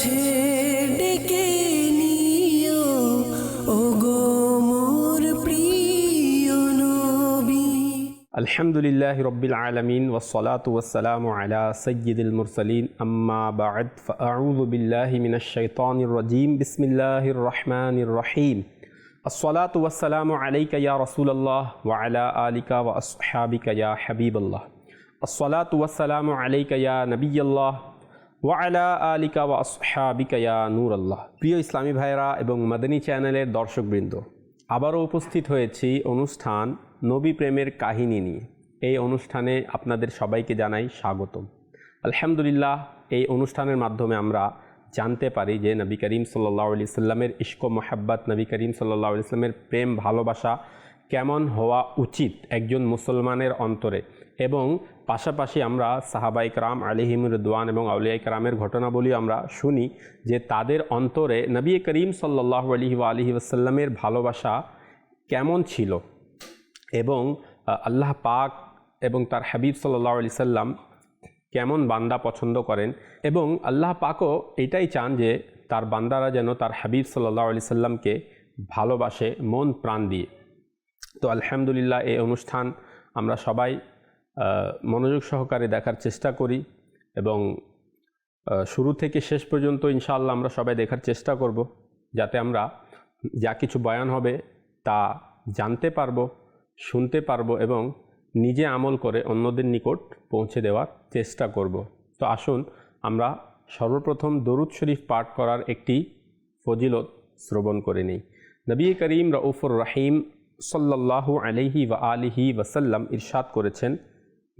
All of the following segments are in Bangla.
কাছে ডেকে নিও ও গো মোর প্রিয় নবী الحمد لله رب العالمين والصلاة والسلام على سيد المرسلين أما بعد فأعوذ بالله من الشيطان الرجيم بسم الله الرحمن الرحيم الصلاة والسلام عليك يا رسول الله وعلى آلك وأصحابك يا حبيب الله الصلاة والسلام عليك يا نبي الله ওয়ালা নূর আল্লাহ প্রিয় ইসলামী ভাইরা এবং মাদানী চ্যানেলের দর্শকবৃন্দ, আবারও উপস্থিত হয়েছি অনুষ্ঠান নবী প্রেমের কাহিনী নিয়ে। এই অনুষ্ঠানে আপনাদের সবাইকে জানাই স্বাগতম। আলহামদুলিল্লাহ, এই অনুষ্ঠানের মাধ্যমে আমরা জানতে পারি যে নবী করিম সাল্লাহ আলি সাল্লামের ইস্ক মোহাব্বত, নবী করিম সাল্লাহ আলি সাল্লামের প্রেম ভালোবাসা কেমন হওয়া উচিত একজন মুসলমানের অন্তরে এবং পাশাপাশি আমরা সাহাবাই কারাম আলিহিম রদওয়ান এবং আউলিয়াই কারামের ঘটনাবলী আমরা শুনি যে তাদের অন্তরে নবী করিম সাল্লাহ আলহি আলহি ওসাল্লামের ভালোবাসা কেমন ছিল? এবং আল্লাহ পাক এবং তার হাবিব সাল্লাহ আলি সাল্লাম কেমন বান্দা পছন্দ করেন? এবং আল্লাহ পাকও এটাই চান যে তার বান্দারা যেন তার হাবিব সাল্লাহ আলি সাল্লামকে ভালোবাসে, মন প্রাণ দিয়ে। তো আলহামদুলিল্লাহ এই অনুষ্ঠান আমরা সবাই মনোযোগ সহকারে দেখার চেষ্টা করি এবং শুরু থেকে শেষ পর্যন্ত ইনশাআল্লাহ আমরা সবাই দেখার চেষ্টা করব যাতে আমরা যা কিছু বয়ান হবে তা জানতে পারব, শুনতে পারব এবং নিজে আমল করে অন্যদের নিকট পৌঁছে দেওয়ার চেষ্টা করব। তো আসুন আমরা সর্বপ্রথম দরুদ শরীফ পাঠ করার একটি ফজিলত শ্রবণ করে নিই। নবী করিম রউফুর রাহিম সাল্লাল্লাহু আলাইহি ওয়া আলিহি ওয়াসাল্লাম ইরশাদ করেছেন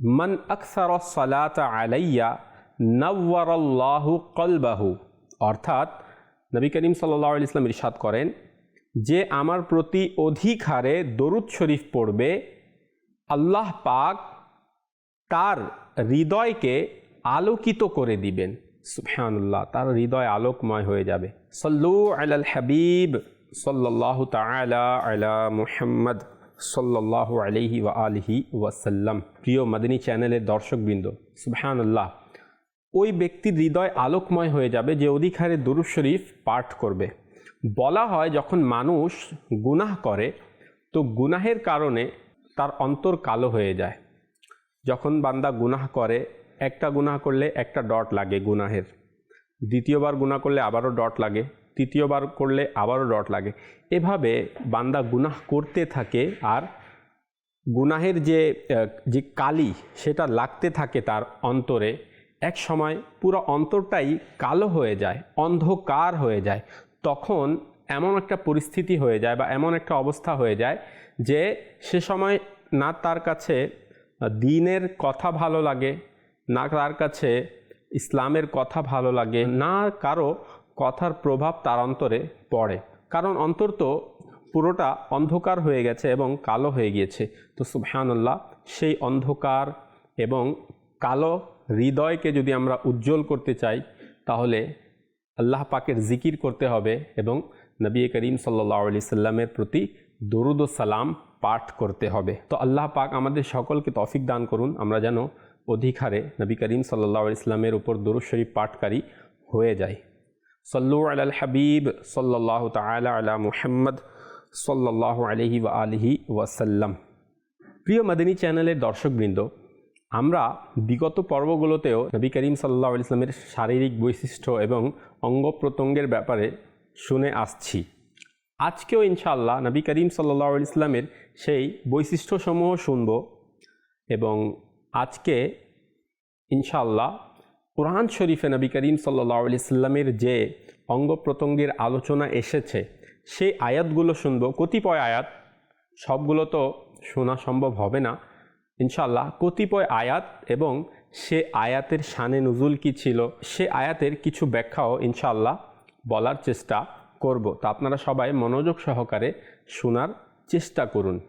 মান আকসার সালাত আলাইয়া নওয়ারাল্লাহু কলবাহু। অর্থাৎ নবী করিম সাল্লাহ ইসলাম ইরশাদ করেন, যে আমার প্রতি অধিক হারে দরুদ শরীফ পড়বে, আল্লাহ পাক তার হৃদয়কে আলোকিত করে দিবেন। সুবহানাল্লাহ, তার হৃদয় আলোকময় হয়ে যাবে। সল্লু আলাল হাবিব সাল্লাহ তালা আলা মুহাম্মদ। সাল্লাহ আলহি ওয়া আলহি ওয়াসাল্লাম, প্রিয় মাদিনী চ্যানেলের দর্শকবৃন্দ, সুবহানাল্লাহ, ওই ব্যক্তির হৃদয় আলোকময় হয়ে যাবে যে অধিকারে দুরুদ শরীফ পাঠ করবে। বলা হয় যখন মানুষ গুনাহ করে, তো গুনাহের কারণে তার অন্তর কালো হয়ে যায়। যখন বান্দা গুনাহ করে, একটা গুনাহ করলে একটা ডট লাগে গুনাহের। দ্বিতীয়বার গুনাহ করলে আবারও ডট লাগে। তৃতীয়বার করলে আবারও ডট লাগে। এভাবে বান্দা গুনাহ করতে থাকে আর গুনাহের যে যে কালি সেটা লাগতে থাকে তার অন্তরে। এক সময় পুরো অন্তরটাই কালো হয়ে যায়, অন্ধকার হয়ে যায়। তখন এমন একটা পরিস্থিতি হয়ে যায় বা এমন একটা অবস্থা হয়ে যায় যে সে সময় না তার কাছে দিনের কথা ভালো লাগে, না তার কাছে ইসলামের কথা ভালো লাগে, না কারও কথার প্রভাব তার অন্তরে পড়ে। কারণ অন্তর তো পুরোটা অন্ধকার হয়ে গেছে এবং কালো হয়ে গিয়েছে। তো সুবহানাল্লাহ, সেই অন্ধকার এবং কালো হৃদয়কে যদি আমরা উজ্জ্বল করতে চাই, তাহলে আল্লাহ পাকের জিকির করতে হবে এবং নবী করিম সাল্লাহ আলি সাল্লামের প্রতি দরুদ ও সালাম পাঠ করতে হবে। তো আল্লাহ পাক আমাদের সকলকে তফিক দান করুন। আমরা যেন অধিকারে নবী করিম সাল্লাহ ইসলামের উপর দরুদ শরীফ পাঠকারী হয়ে যাই। সল্লু আল হাবিব সাল্লাহ তালা আলা মুহাম্মদ সাল্লাহ আলহি ওয়া আলহি ওয়াসাল্লাম। প্রিয় মাদিনী চ্যানেলের দর্শকবৃন্দ, আমরা বিগত পর্বগুলোতেও নবী করিম সাল্লাহ ইসলামের শারীরিক বৈশিষ্ট্য এবং অঙ্গ প্রত্যঙ্গের ব্যাপারে শুনে আসছি। আজকেও ইনশাআল্লাহ নবী করিম সাল্লাহ ইসলামের সেই বৈশিষ্ট্যসমূহ শুনব এবং আজকে ইনশাআল্লাহ কোরআন শরীফে নবী করিম সাল্লাহ ইসলামের যে অঙ্গ প্রত্যঙ্গের আলোচনা এসেছে, সেই আয়াতগুলো শুনব। কতিপয় আয়াত, সবগুলো তো শোনা সম্ভব হবে না। ইনশাল্লাহ কতিপয় আয়াত এবং সে আয়াতের শানে নজুল কি ছিল, সে আয়াতের কিছু ব্যাখ্যাও ইনশাল্লাহ বলার চেষ্টা করব। তা আপনারা সবাই মনোযোগ সহকারে শোনার চেষ্টা করুন।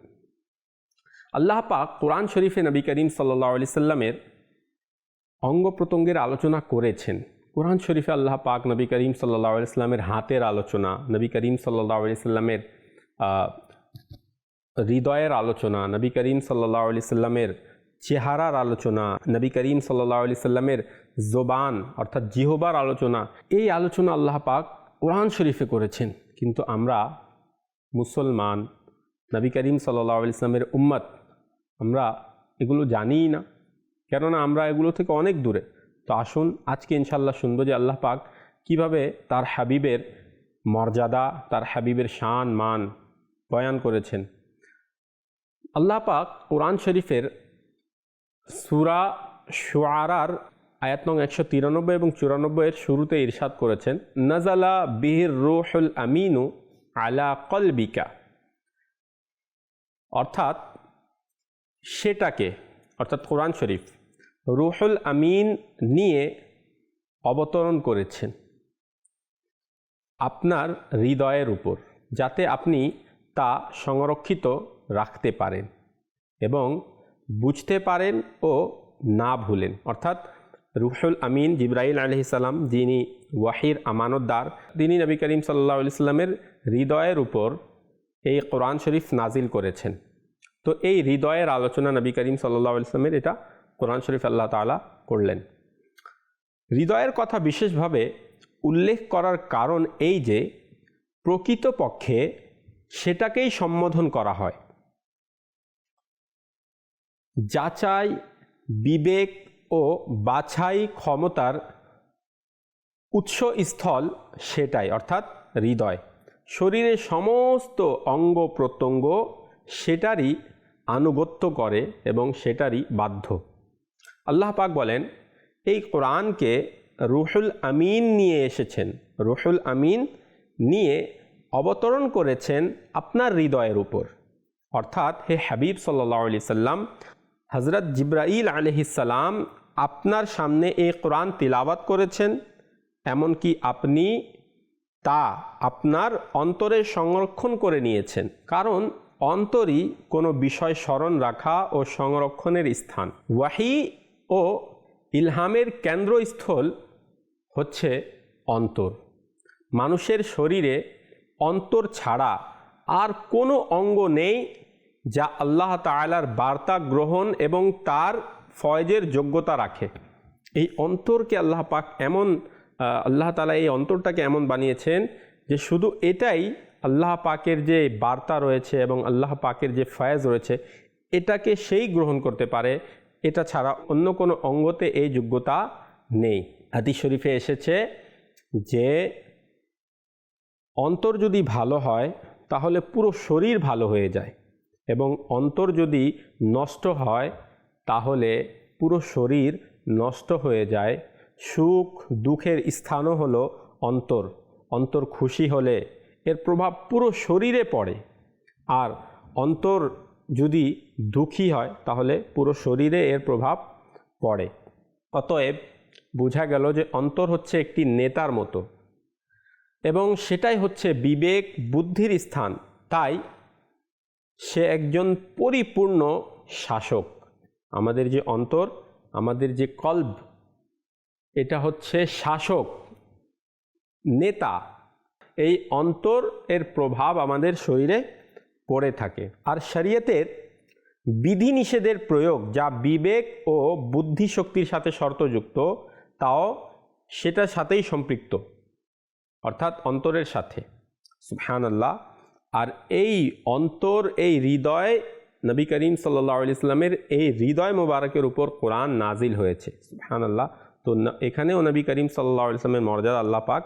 আল্লাহ পাক কোরআন শরীফে নবী করিম সাল্লাহ আলি সাল্লামের অঙ্গ প্রত্যঙ্গের আলোচনা করেছেন। কোরআন শরীফে আল্লাহ পাক নবী করিম সাল্লাহ ইসলামের হাতের আলোচনা, নবী করিম সাল্লাহ ইসলামের হৃদয়ের আলোচনা, নবী করিম সাল্লাহ আলি সাল্লামের চেহারার আলোচনা, নবী করিম সাল্লাহ আলি সাল্লামের জোবান, অর্থাৎ জিহবার আলোচনা, এই আলোচনা আল্লাহ পাক কোরআন শরীফে করেছেন। কিন্তু আমরা মুসলমান, নবী করিম সাল্লাহ ইসলামের উম্মত, আমরা এগুলো জানিই না। কেননা আমরা এগুলো থেকে অনেক দূরে। তো আসুন, আজকে ইনশাল্লাহ শুনব যে আল্লাহ পাক কীভাবে তার হাবিবের মর্যাদা, তার হাবিবের শান, মান বয়ান করেছেন। আল্লাহ পাক কোরআন শরীফের সুরা শুয়ারার আয়াত নং একশো তিরানব্বই এবং চুরানব্বই এর শুরুতে ইরশাদ করেছেন নাজালা বিহির রুহুল আমিনু আলা কলবিকা। অর্থাৎ সেটাকে, অর্থাৎ কোরআন শরীফ রুহুল আমিন নিয়ে অবতরণ করেছেন আপনার হৃদয়ের উপর, যাতে আপনি তা সংরক্ষিত রাখতে পারেন এবং বুঝতে পারেন ও না ভুলেন। অর্থাৎ রুহুল আমিন জিব্রাইল আলহিসাল্লাম যিনি ওয়াহির আমানতদার, তিনি নবী করিম সাল্লা ইসলামের হৃদয়ের উপর এই কোরআন শরীফ নাজিল করেছেন। তো এই হৃদয়ের আলোচনা নবী করিম সাল্লা ইসলামের এটা কোরআন শরীফ আল্লাহ তালা করলেন। হৃদয়ের কথা বিশেষভাবে উল্লেখ করার কারণ এই যে, প্রকৃতপক্ষে সেটাকেই সম্বোধন করা হয়। যাচাই, বিবেক ও বাছাই ক্ষমতার উৎসস্থল সেটাই, অর্থাৎ হৃদয়। শরীরের সমস্ত অঙ্গ প্রত্যঙ্গ সেটারই আনুগত্য করে এবং সেটারই বাধ্য। আল্লাহ পাক বলেন, এই কোরআনকে রুহুল আমিন নিয়ে এসেছেন, রুহুল আমিন নিয়ে অবতরণ করেছেন আপনার হৃদয়ের উপর। অর্থাৎ হে হাবিব সাল্লাহ আলি সাল্লাম হজরত জিব্রাইল আলহিসাল্লাম আপনার সামনে এই কোরআন তিলাবাত করেছেন, এমনকি আপনি তা আপনার অন্তরে সংরক্ষণ করে নিয়েছেন। কারণ অন্তরই কোনো বিষয় স্মরণ রাখা ও সংরক্ষণের স্থান। ওয়াহি ও ইলহামের কেন্দ্রস্থল হচ্ছে অন্তর। মানুষের শরীরে অন্তর ছাড়া আর কোনো অঙ্গ নেই যা আল্লাহ তালার বার্তা গ্রহণ এবং তার ফয়েজের যোগ্যতা রাখে। এই অন্তরকে আল্লাহ পাক এমন আল্লাহ তালা এই অন্তরটাকে এমন বানিয়েছেন যে শুধু এটাই আল্লাহ পাকের যে বার্তা রয়েছে এবং আল্লাহ পাকের যে ফয়েজ রয়েছে, এটাকে সেই গ্রহণ করতে পারে এটা ছাড়া অন্য কোনো অঙ্গতে এই যোগ্যতা নেই। হাদিস শরীফে এসেছে যে, অন্তর যদি ভালো হয়, তাহলে পুরো শরীর ভালো হয়ে যায় এবং অন্তর যদি নষ্ট হয়, তাহলে পুরো শরীর নষ্ট হয়ে যায়। সুখ, দুঃখের স্থানও হলো অন্তর। অন্তর খুশি হলে এর প্রভাব পুরো শরীরে পড়ে। আর অন্তর যদি দুঃখী হয়, তাহলে পুরো শরীরে এর প্রভাব পড়ে। অতএব বোঝা গেল যে অন্তর হচ্ছে একটি নেতার মতো। এবং সেটাই হচ্ছে বিবেক বুদ্ধির স্থান। তাই সে একজন পরিপূর্ণ শাসক। আমাদের যে অন্তর, আমাদের যে কল্ব এটা হচ্ছে শাসক, নেতা। এই অন্তর এর প্রভাব আমাদের শরীরে পড়ে থাকে। আর শরীয়তের বিধিনিষেধের প্রয়োগ যা বিবেক ও বুদ্ধি শক্তির সাথে শর্তযুক্ত, তাও সেটার সাথেই সম্পৃক্ত, অর্থাৎ অন্তরের সাথে। সুবহান আল্লাহ আর এই অন্তর, এই হৃদয় নবী করিম সাল্লাহ ইসলামের এই হৃদয় মোবারকের উপর কোরআন নাজিল হয়েছে। সুবহান আল্লাহ তো এখানেও নবী করিম সাল্লাহ ইসলামের মর্যাদা আল্লাহ পাক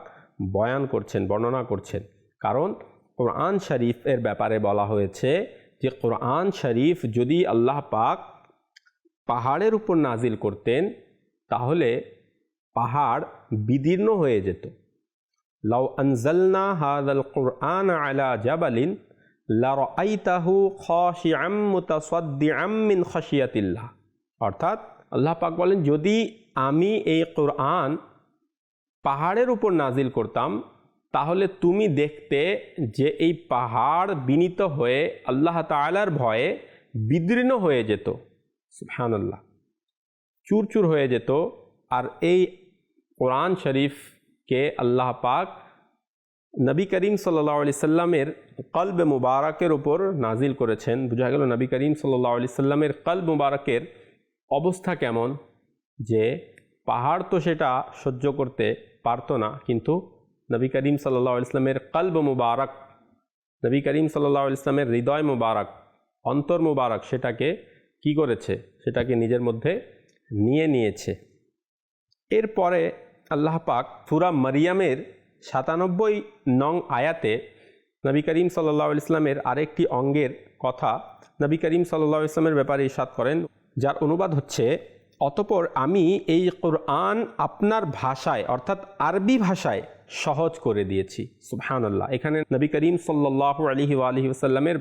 বয়ান করছেন, বর্ণনা করছেন। কারণ কোরআন শরীফের ব্যাপারে বলা হয়েছে যে কোরআন শরীফ যদি আল্লাহ পাক পাহাড়ের উপর নাজিল করতেন, তাহলে পাহাড় বিদীর্ণ হয়ে যেত। লাউ আনজালনা হাদাল কোরআন আলা জাবালিন লারাইতাহু খাশিআম মুতাসাদ্দিআম মিন খাশিয়াতিল্লাহ। অর্থাৎ আল্লাহ পাক বলেন, যদি আমি এই কোরআন পাহাড়ের উপর নাজিল করতাম তাহলে তুমি দেখতে যে এই পাহাড় বিনীত হয়ে আল্লাহ তালার ভয়ে বিদীর্ণ হয়ে যেত। সুবহানাল্লাহ। চুরচুর হয়ে যেত। আর এই কোরআন শরীফকে আল্লাহ পাক নবী করিম সাল্লাহ আলি সাল্লামের কলব মুবারকের উপর নাজিল করেছেন। বোঝা গেল নবী করিম সাল্লাহ আলি সাল্লামের কলব মুবারকের অবস্থা কেমন? যে পাহাড় তো সেটা সহ্য করতে পারতো না, কিন্তু নবী করিম সাল্লাহ ইসলামের কলব মুবারক, নবী করিম সাল্লাহ ইসলামের হৃদয় মুবারক, অন্তর মুবারক সেটাকে কি করেছে? সেটাকে নিজের মধ্যে নিয়ে নিয়েছে। এরপরে আল্লাহ পাক সুরা মারিয়ামের সাতানব্বই নং আয়াতে নবী করিম সাল্লাহ ইসলামের আরেকটি অঙ্গের কথা নবী করিম সাল্লাহ ইসলামের ব্যাপারে ইসাদ করেন, যার অনুবাদ হচ্ছে অতপর আমি এই কোরআন আপনার ভাষায়, অর্থাৎ আরবি ভাষায় সহজ করে দিয়েছি। সুবহানাল্লাহ। এখানে নবী করিম সাল্লাহ আলহি আলহি আসাল্লামের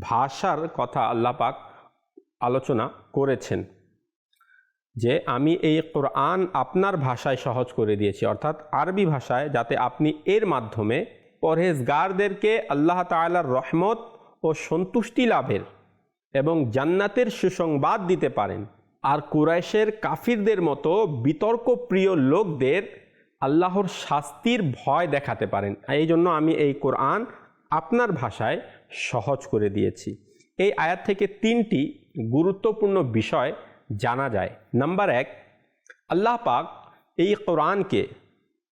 ভাষার কথা আল্লাহ পাক আলোচনা করেছেন যে আমি এই কোরআন আপনার ভাষায় সহজ করে দিয়েছি, অর্থাৎ আরবি ভাষায়, যাতে আপনি এর মাধ্যমে পরহেজগারদেরকে আল্লাহ তালার রহমত ও সন্তুষ্টি লাভের এবং জান্নাতের সুসংবাদ দিতে পারেন। আর কুরাইশের কাফিরদের মতো বিতর্ক প্রিয় লোকদের আল্লাহর শাস্তির ভয় দেখাতে পারেন। এই জন্য আমি এই কোরআন আপনার ভাষায় সহজ করে দিয়েছি। এই আয়াত থেকে তিনটি গুরুত্বপূর্ণ বিষয় জানা যায়। নাম্বার এক, আল্লাহ পাক এই কোরআনকে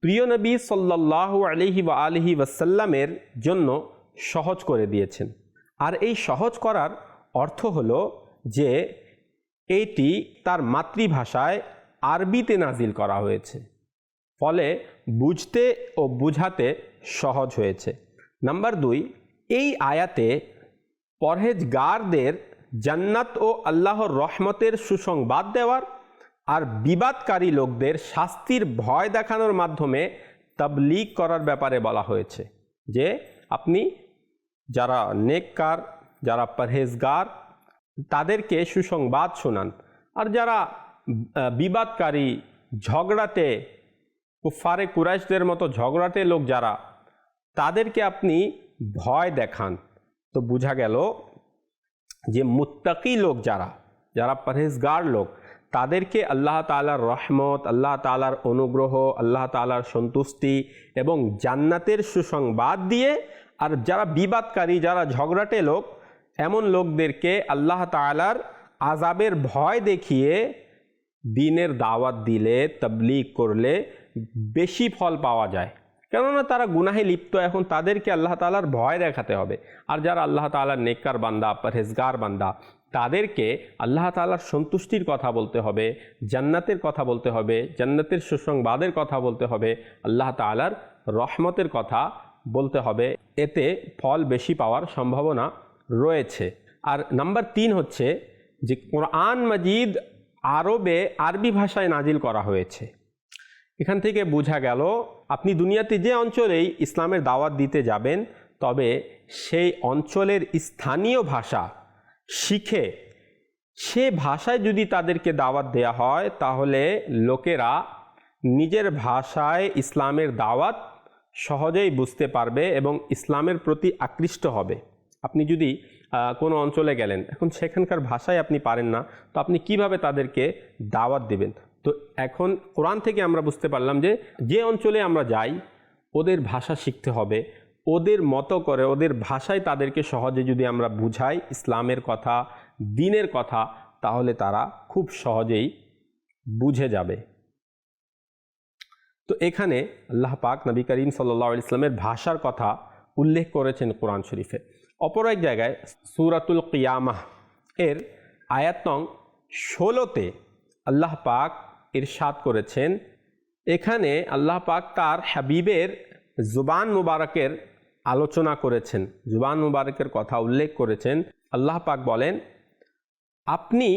প্রিয় নবী সাল্লাহ আলহি বা আলহি ওয়াসাল্লামের জন্য সহজ করে দিয়েছেন। আর এই সহজ করার অর্থ হলো যে এইটি তার মাতৃভাষায় আরবিতে নাজিল করা হয়েছে, ফলে বুঝতে ও বুঝাতে সহজ হয়েছে। নাম্বার দুই, এই আয়াতে পরহেজগারদের জান্নাত ও আল্লাহর রহমতের সুসংবাদ দেওয়ার আর বিবাদকারী লোকদের শাস্তির ভয় দেখানোর মাধ্যমে তাবলিগ করার ব্যাপারে বলা হয়েছে যে আপনি যারা নেককার, যারা পরহেজগার তাদেরকে সুসংবাদ শোনান। আর যারা বিবাদকারী, ঝগড়াতে কুফারে কুরাইশদের মতো ঝগড়াতে লোক যারা, তাদেরকে আপনি ভয় দেখান। তো বোঝা গেল যে মুত্তাকি লোক যারা যারা পরহেজগার লোক, তাদেরকে আল্লাহ তালার রহমত, আল্লাহ তালার অনুগ্রহ, আল্লাহ তালার সন্তুষ্টি এবং জান্নাতের সুসংবাদ দিয়ে, আর যারা বিবাদকারী, যারা ঝগড়াটে লোক এমন লোকদেরকে আল্লাহ তালার আজাবের ভয় দেখিয়ে দিনের দাওয়াত দিলে, তবলিগ করলে বেশি ফল পাওয়া যায়। কেননা তারা গুনাহে লিপ্ত, এখন তাদেরকে আল্লাহ তালার ভয় দেখাতে হবে। আর যারা আল্লাহ তালার নেককার বান্দা, পরহেজগার বান্দা, তাদেরকে আল্লাহ তালার সন্তুষ্টির কথা বলতে হবে, জান্নাতের কথা বলতে হবে, জান্নাতের সুসংবাদের কথা বলতে হবে, আল্লাহ তালার রহমতের কথা বলতে হবে। এতে ফল বেশি পাওয়ার সম্ভাবনা রয়েছে। আর নাম্বার তিন হচ্ছে যে কোরআন মজিদ আরবে আরবি ভাষায় নাজিল করা হয়েছে। এখান থেকে বোঝা গেল, আপনি দুনিয়াতে যে অঞ্চলেই ইসলামের দাওয়াত দিতে যাবেন, তবে সেই অঞ্চলের স্থানীয় ভাষা শিখে সে ভাষায় যদি তাদেরকে দাওয়াত দেয়া হয়, তাহলে লোকেরা নিজের ভাষায় ইসলামের দাওয়াত সহজেই বুঝতে পারবে এবং ইসলামের প্রতি আকৃষ্ট হবে। আপনি যদি কোনো অঞ্চলে গেলেন, এখন সেখানকার ভাষায় আপনি পারেন না, তো আপনি কীভাবে তাদেরকে দাওয়াত দেবেন? তো এখন কোরআন থেকে আমরা বুঝতে পারলাম যে যে অঞ্চলে আমরা যাই, ওদের ভাষা শিখতে হবে, ওদের মতো করে, ওদের ভাষায় তাদেরকে সহজে যদি আমরা বুঝাই, ইসলামের কথা, দিনের কথা, তাহলে তারা খুব সহজেই বুঝে যাবে। তো এখানে আল্লাহ পাক নবী করিম সাল্লাহ ইসলামের ভাষার কথা উল্লেখ করেছেন কোরআন শরীফে। অপর এক জায়গায় সুরাতুল কিয়ামাহ এর আয়াতং ষোলোতে আল্লাহ পাক ইরশাদ করেছেন। এখানে আল্লাহ পাক তার হাবিবের জুবান মুবারকের আলোচনা করেছেন, জুবান মুবারকের কথা উল্লেখ করেছেন। আল্লাহ পাক বলেন, আপনি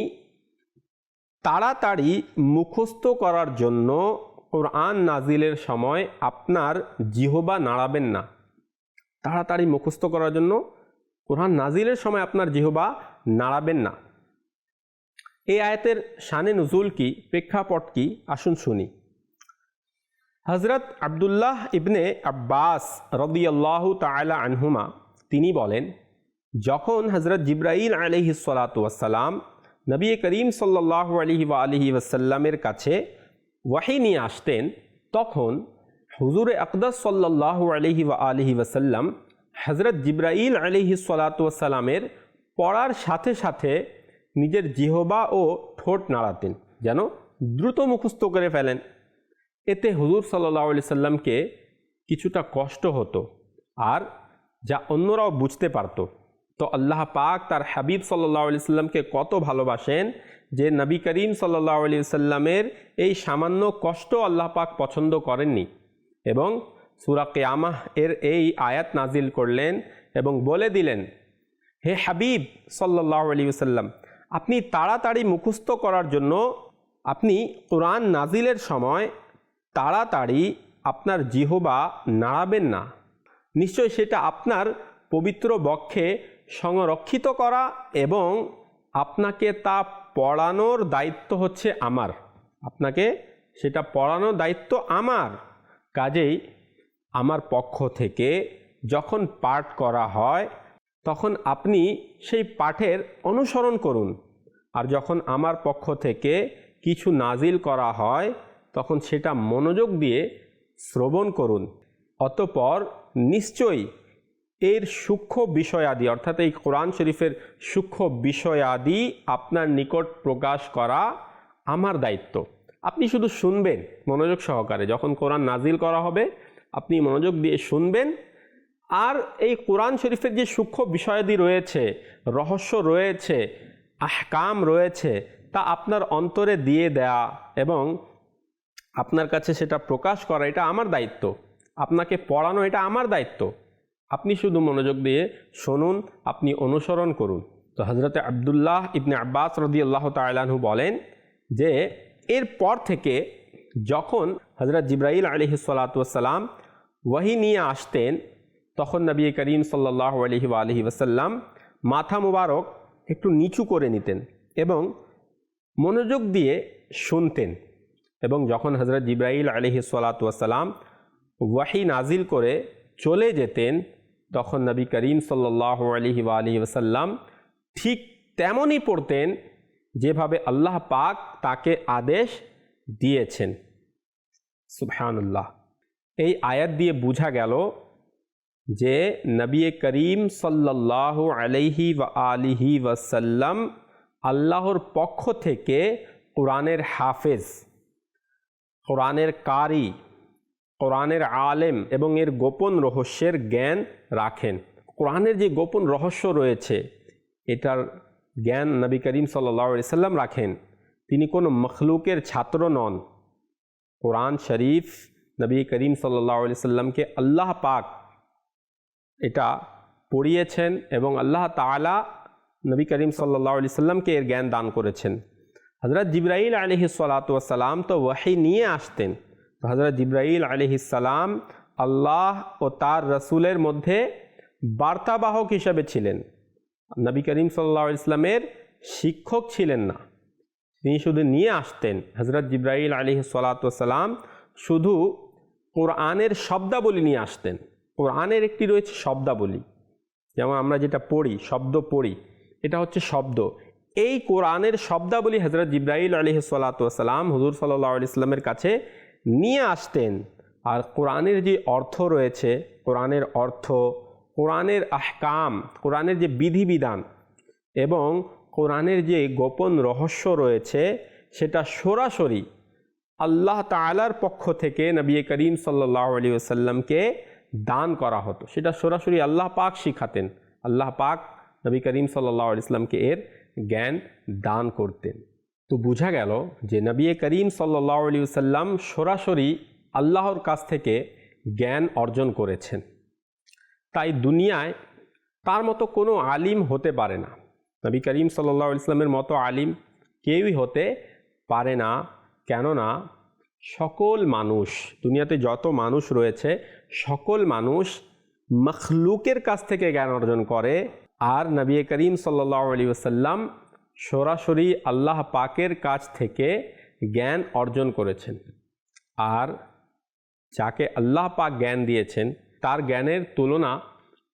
তাড়াতাড়ি মুখস্থ করার জন্য কোরআন নাজিলের সময় আপনার জিহবা নাড়াবেন না। তাড়াতাড়ি মুখস্থ করার জন্য কোরআন নাজিলের সময় আপনার জিহবা নাড়াবেন না। এই আয়াতের শানে নজুল কি, প্রেক্ষাপট কি, আসুন শুনি। হজরত আবদুল্লাহ ইবনে আব্বাস রদিয়াল্লাহু তালা আনহুমা, তিনি বলেন, যখন হজরত জিব্রাইল আলহি সালাতাম নবী করিম সাল্লাহ আলহি আলহি ওয়াসাল্লামের কাছে ওয়াহি নিয়ে আসতেন, তখন হুজুর আকদাস সাল্লাহ আলহি আলহি ওয়াসাল্লাম হজরত জিব্রাইল আলহি সালাতামের পড়ার সাথে সাথে নিজের জিহবা ও ঠোঁট নাড়াতেন, যেন দ্রুত মুখস্থ করে ফেলেন। এতে হুজুর সাল্লাহ আলি সাল্লামকে কিছুটা কষ্ট হতো আর যা অন্যরাও বুঝতে পারতো। তো আল্লাহ পাক তার হাবিব সাল্লাহ আলি সাল্লামকে কত ভালোবাসেন যে নবী করিম সাল্লাহ আলি সাল্লামের এই সামান্য কষ্ট আল্লাহ পাক পছন্দ করেননি এবং সুরা কেয়ামাহ এর এই আয়াত নাজিল করলেন এবং বলে দিলেন, হে হাবিব সাল্লাহ আলী সাল্লাম আপনি তাড়াতাড়ি মুখস্থ করার জন্য আপনি কোরআন নাজিলের সময় তাড়াতাড়ি আপনার জিহবা নাড়াবেন না। নিশ্চয় সেটা আপনার পবিত্র বক্ষে সংরক্ষিত করা এবং আপনাকে তা পড়ানোর দায়িত্ব হচ্ছে আমার। আপনাকে সেটা পড়ানোর দায়িত্ব আমার। কাজেই আমার পক্ষ থেকে যখন পাঠ করা হয়, তখন আপনি সেই পাঠের অনুসরণ করুন। আর যখন আমার পক্ষ থেকে কিছু নাজিল করা হয়, তখন সেটা মনোযোগ দিয়ে শ্রবণ করুন। অতপর নিশ্চয়ই এর সূক্ষ্ম বিষয়াদি, অর্থাৎ এই কোরআন শরীফের সূক্ষ্ম বিষয়াদি আপনার নিকট প্রকাশ করা আমার দায়িত্ব। আপনি শুধু শুনবেন মনোযোগ সহকারে। যখন কোরআন নাজিল করা হবে আপনি মনোযোগ দিয়ে শুনবেন। আর এই কোরআন শরীফের যে সূক্ষ্ম বিষয়াদি রয়েছে, রহস্য রয়েছে, আহকাম রয়েছে, তা আপনার অন্তরে দিয়ে দেয়া এবং আপনার কাছে সেটা প্রকাশ করা, এটা আমার দায়িত্ব। আপনাকে পড়ানো, এটা আমার দায়িত্ব। আপনি শুধু মনোযোগ দিয়ে শুনুন, আপনি অনুসরণ করুন। তো হজরতে আবদুল্লাহ ইবনে আব্বাস রদি আল্লাহ তালাহু বলেন যে, এরপর থেকে যখন হজরত জিব্রাইল আলহি সালাতাম ওয়াহি নিয়ে আসতেন, তখন নবী করিম সাল্লাহ আলহি আলহি ওসাল্লাম মাথা মুবারক একটু নিচু করে নিতেন এবং মনোযোগ দিয়ে শুনতেন এবং যখন হজরত জিব্রাইল আলহি সালাতাম ওয়াহি নাজিল করে চলে যেতেন, তখন নবী করিম সাল্লাহ আলহি আলহি ওসাল্লাম ঠিক তেমনই পড়তেন যেভাবে আল্লাহ পাক তাকে আদেশ দিয়েছেন। সুবহানুল্লাহ। এই আয়াত দিয়ে বোঝা গেল যে নবী করিম সাল্লাহ আলহি ওয়া আলিহি ওয়াসাল্লাম আল্লাহর পক্ষ থেকে কোরআনের হাফেজ, কোরআনের কারি, কোরআনের আলেম এবং এর গোপন রহস্যের জ্ঞান রাখেন। কোরআনের যে গোপন রহস্য রয়েছে, এটার জ্ঞান নবী করিম সাল্লাহ সাল্লাম রাখেন। তিনি কোনো মখলুকের ছাত্র নন। কোরআন শরীফ নবী করিম সাল্লাহ সাল্লামকে আল্লাহ পাক এটা পড়িয়েছেন এবং আল্লাহ তালা নবী করিম সাল্লাহ সাল্লামকে এর জ্ঞান দান করেছেন। হজরত জিব্রাইল আলহি সালাতাম তো ওয়াহি নিয়ে আসতেন। তো হজরত জিব্রাইল আলহিসাল্লাম আল্লাহ ও তার রসুলের মধ্যে বার্তাবাহক হিসাবে ছিলেন। নবী করিম সাল্লা ইসলামের শিক্ষক ছিলেন না। তিনি শুধু নিয়ে আসতেন। হজরত জিব্রাইল আলী সালাতাম শুধু কোরআনের শব্দাবলী নিয়ে আসতেন। কোরআনের একটি রয়েছে শব্দাবলী। যেমন আমরা যেটা পড়ি, শব্দ পড়ি, এটা হচ্ছে শব্দ। এই কোরআনের শব্দাবলী হজরত জিব্রাইল আলী সালাতাম হুজুর সাল্লাহ ইসলামের কাছে নিয়ে আসতেন। আর কোরআনের যে অর্থ রয়েছে, কোরআনের অর্থ, কোরআনের আহকাম, কোরআনের যে বিধিবিধান এবং কোরআনের যে গোপন রহস্য রয়েছে, সেটা সরাসরি আল্লাহ তালার পক্ষ থেকে নবী করিম সাল্লাহ আলী আসাল্লামকে দান করা হতো। সেটা সরাসরি আল্লাহ পাক শিখাতেন। আল্লাহ পাক নবী করিম সাল্লাহ ইসলামকে এর জ্ঞান দান করতেন। তো বোঝা গেল যে নবী করিম সাল্লাহ আলী সাল্লাম সরাসরি আল্লাহর কাছ থেকে জ্ঞান অর্জন করেছেন। তাই দুনিয়ায় তার মতো কোনো আলিম হতে পারে না। নবী করিম সাল্লাহ ইসলামের মতো আলিম কেউই হতে পারে না। কেননা সকল মানুষ, দুনিয়াতে যত মানুষ রয়েছে, সকল মানুষ মখলুকের কাছ থেকে জ্ঞান অর্জন করে। আর নবী করিম সাল্লাহ আলী ওসাল্লাম সরাসরি আল্লাহ পাকের কাছ থেকে জ্ঞান অর্জন করেছেন। আর যাকে আল্লাহ পাক জ্ঞান দিয়েছেন, তার জ্ঞানের তুলনা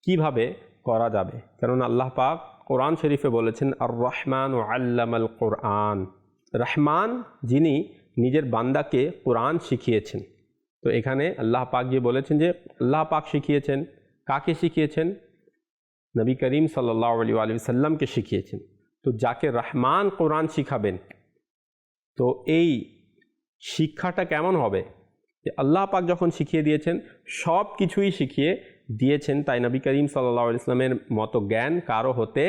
কীভাবে করা যাবে? কেননা আল্লাহ পাক কোরআন শরীফে বলেছেন আর রহমান ও আল্লামাল কোরআন। রহমান যিনি নিজের বান্দাকে কোরআন শিখিয়েছেন। তো এখানে আল্লাহ পাক গিয়ে বলেছেন যে, আল্লাহ পাক শিখিয়েছেন। কাকে শিখিয়েছেন? নবী করিম সাল্লাহ আলী আলী সাল্লামকে শিখিয়েছেন। তো যাকে রহমান কোরআন শিখাবেন, তো এই শিক্ষাটা কেমন হবে? যে আল্লাহ পাক যখন শিখিয়ে দিয়েছেন, সব কিছুই শিখিয়ে দিয়েছেন, তাই নবী করিম সাল্লা ইসলামের মতো জ্ঞান কারও হতে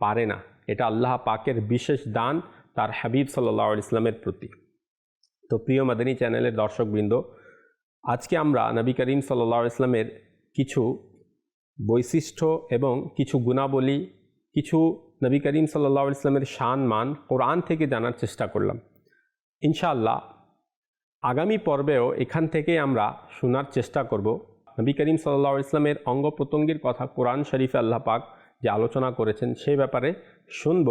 পারে না। এটা আল্লাহ পাকের বিশেষ দান, তার হাবিব সাল্লাহ ইসলামের প্রতি। তো প্রিয় মাদানী চ্যানেলের দর্শকবৃন্দ, আজকে আমরা নবী করিম সাল্লাহ ইসলামের কিছু বৈশিষ্ট্য এবং কিছু গুণাবলী, কিছু নবী করিম সাল্লাহ ইসলামের শান, মান কোরআন থেকে জানার চেষ্টা করলাম। ইনশাআল্লাহ আগামী পর্বেও এখান থেকে আমরা শোনার চেষ্টা করব। নবী করিম সাল্লাহ ইসলামের অঙ্গ প্রত্যঙ্গের কথা কোরআন শরীফে আল্লাহ পাক যে আলোচনা করেছেন সেই ব্যাপারে শুনব।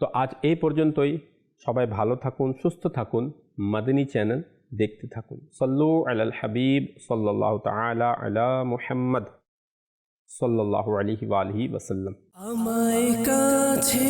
তো আজ এই পর্যন্তই। সবাই ভালো থাকুন, সুস্থ থাকুন। মাদিনী চ্যানেল দেখতে থাকুন সল্লু আলাল হাবিব সাল্লাহ তালা আলা মুহাম্মদ সাল্লাহ আলহি আলহি ওসাল্লাম আমায় কাছে